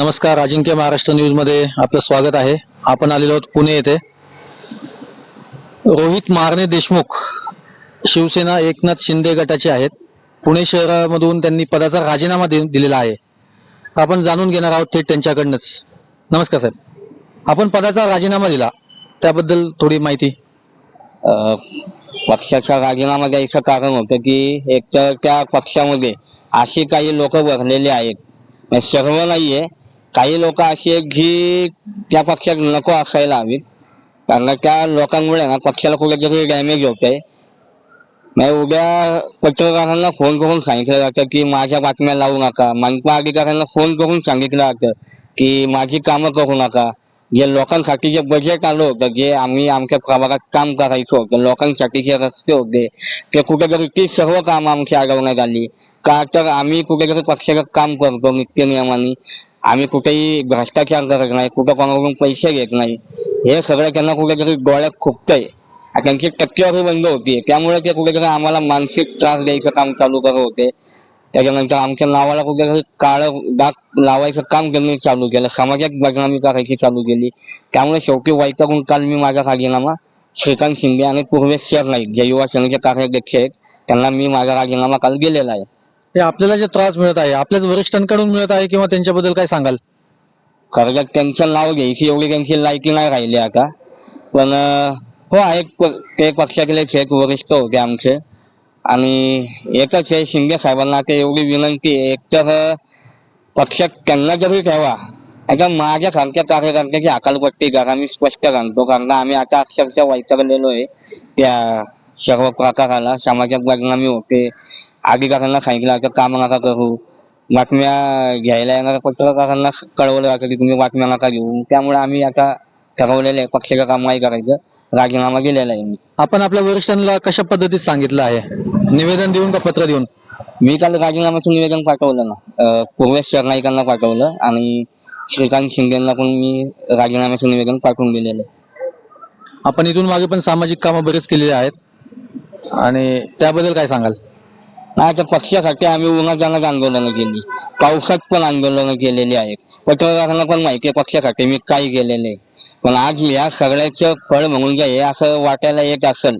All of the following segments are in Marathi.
नमस्कार अजिंक्य महाराष्ट्र न्यूजमध्ये आपलं स्वागत आहे. आपण आलेलो आहोत पुणे येथे. रोहित मारणे देशमुख शिवसेना एकनाथ शिंदे गटाचे आहेत. पुणे शहरामधून त्यांनी पदाचा राजीनामा दिलेला आहे. आपण जाणून घेणार आहोत थेट त्यांच्याकडनंच. नमस्कार साहेब. आपण पदाचा राजीनामा दिला. त्याबद्दल थोडी माहिती. पक्षाचा राजीनामा द्यायचं कारण होतं की एक तर त्या पक्षामध्ये अशी काही लोक भरलेले आहेत. सर्व नाहीये. काही लोक अशी आहेत जी त्या पक्षात नको असायला हवीत कारण त्या लोकांमुळे ना पक्षाला कुठेतरी डॅमेज होत आहे म्हणजे नाही उद्या पत्रकारांना फोन करून सांगितलं जातं की माझ्या बातम्या लावू नका. मनपा अधिकाऱ्यांना फोन करून सांगितलं जातं की माझी कामं करू नका. जे लोकांसाठी जे बजेट आलं होतं जे आम्ही आमच्या प्रभागात काम करायचो होतं लोकांसाठी जे रस्ते होते ते कुठेतरी ती सर्व कामं आमची अडवण्यात आली. का तर आम्ही कुठेतरी पक्षाचं काम करतो नित्य नियमाने आम्ही कुठेही भ्रष्टाचार करत नाही कुठं कोणाकडून पैसे घेत नाही. हे सगळं त्यांना कुठेतरी डोळ्यात खुपतंय. त्यांची टक्केवारी बंद होती त्यामुळे ते कुठेतरी आम्हाला मानसिक त्रास द्यायचं काम चालू करत होते. त्याच्यानंतर आमच्या नावाला कुठेतरी काळ डाग लावायचं काम त्यांनी चालू केलं. समाजात बदनामी करायची चालू केली. त्यामुळे शेवटी वैतागून काल मी माझा राजीनामा श्रीकांत शिंदे आणि पूर्वेश सर नाईक जे युवा सेनेचे कार्याध्यक्ष आहेत त्यांना मी माझा राजीनामा काल दिलेला आहे. हे आपल्याला जे त्रास मिळत आहे आपल्याच वरिष्ठांकडून मिळत आहे किंवा त्यांच्याबद्दल काय सांगाल? खरं तर त्यांचं नाव घ्यायची एवढी त्यांची लायकी नाही राहिली आता. पण अं, हो एक प- ते पक्षातले एक वरिष्ठ होते आमचे. आणि एकच आहे शिंदे साहेबांना ते एवढी विनंती आहे एकतर अं, पक्षात त्यांना जरी ठेवा आता माझ्या सारख्या कार्यकर्त्याची अकालपट्टी करा मी स्पष्ट सांगतो. कारण आम्ही आता अक्षरशः वैतरलेलो आहे. त्या सर्व प्रकाराला समाजात बदनामी होते. अधिकाऱ्यांना सांगितलं आता काम नका करू बातम्या घ्यायला येणाऱ्या पत्रकारांना कळवलं जातं की तुम्ही बातम्या नका घेऊ. त्यामुळे आम्ही आता ठरवलेलं आहे पक्षाचं काम नाही करायचं राजीनामा दिलेला आहे मी. आपण आपल्या वरिष्ठांना कशा पद्धतीत सांगितलं आहे? निवेदन देऊन का पत्र देऊन? मी काल राजीनाम्याचं निवेदन पाठवलं ना. पूर्वेश सरनाईकांना पाठवलं आणि श्रीकांत शिंदेना पण मी राजीनाम्याचं निवेदन पाठवून दिलेलं आहे. आपण इथून मागे पण सामाजिक कामं बरेच केलेली आहेत. आणि त्याबद्दल काय सांगाल? नाही तर पक्षासाठी आम्ही उन्हात आंदोलनं केली. पावसात पण आंदोलनं केलेली आहेत. पत्रकारांना पण माहिती आहे पक्षासाठी मी काय केलेलं आहे पण आज या सगळ्याचं फळ म्हणून जर हे असं वाटायला येत असेल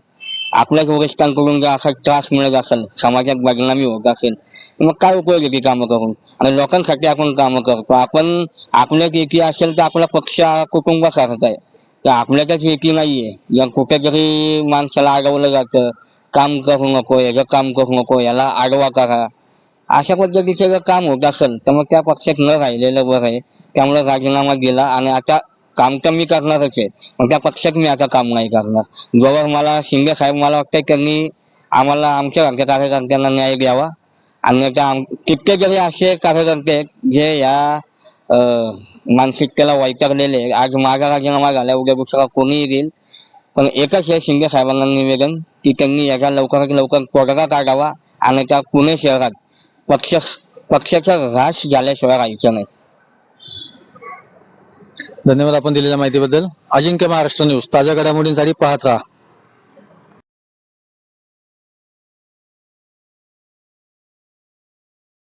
आपल्याच वरिष्ठांकडून जर असा त्रास मिळत असेल समाजात बदनामी होत असेल मग काय उपयोग आहे ती कामं करून? आणि लोकांसाठी आपण कामं करतो. आपण आपल्यात एकी असेल तर आपला पक्ष कुटुंबासारखा आहे. तर आपल्यातच एकी नाहीये. कुठेतरी माणसाला अडवलं जातं काम करू नको याचं काम करू नको याला आडवा करा. अशा पद्धतीचं जर काम होत असेल तर मग त्या पक्षात न राहिलेलं बरं आहे. त्यामुळे राजीनामा दिला आणि आता काम तर मी करणारच आहे. मग त्या पक्षात मी आता काम नाही करणार. जोवर मला शिंदे साहेब मला वाटतंय त्यांनी आम्हाला आमच्या आमच्या कार्यकर्त्यांना न्याय द्यावा. आणि त्या आम- जरी असे कार्यकर्ते आहेत जे या मानसिकतेला वैतरलेले आज माझा राजीनामा झाला उद्या दुसरा कोणीही देईल. पण एकच आहे शिंदे साहेबांना निवेदन की त्यांनी याचा लवकरात लवकर तोडगा काढावा आणि त्या पुणे शहरात पक्ष पक्षाचा ऱ्हास झाल्याशिवाय राहायचं नाही. धन्यवाद आपण दिलेल्या माहितीबद्दल. अजिंक्य महाराष्ट्र न्यूज ताज्या घडामोडींसाठी पाहत राहा.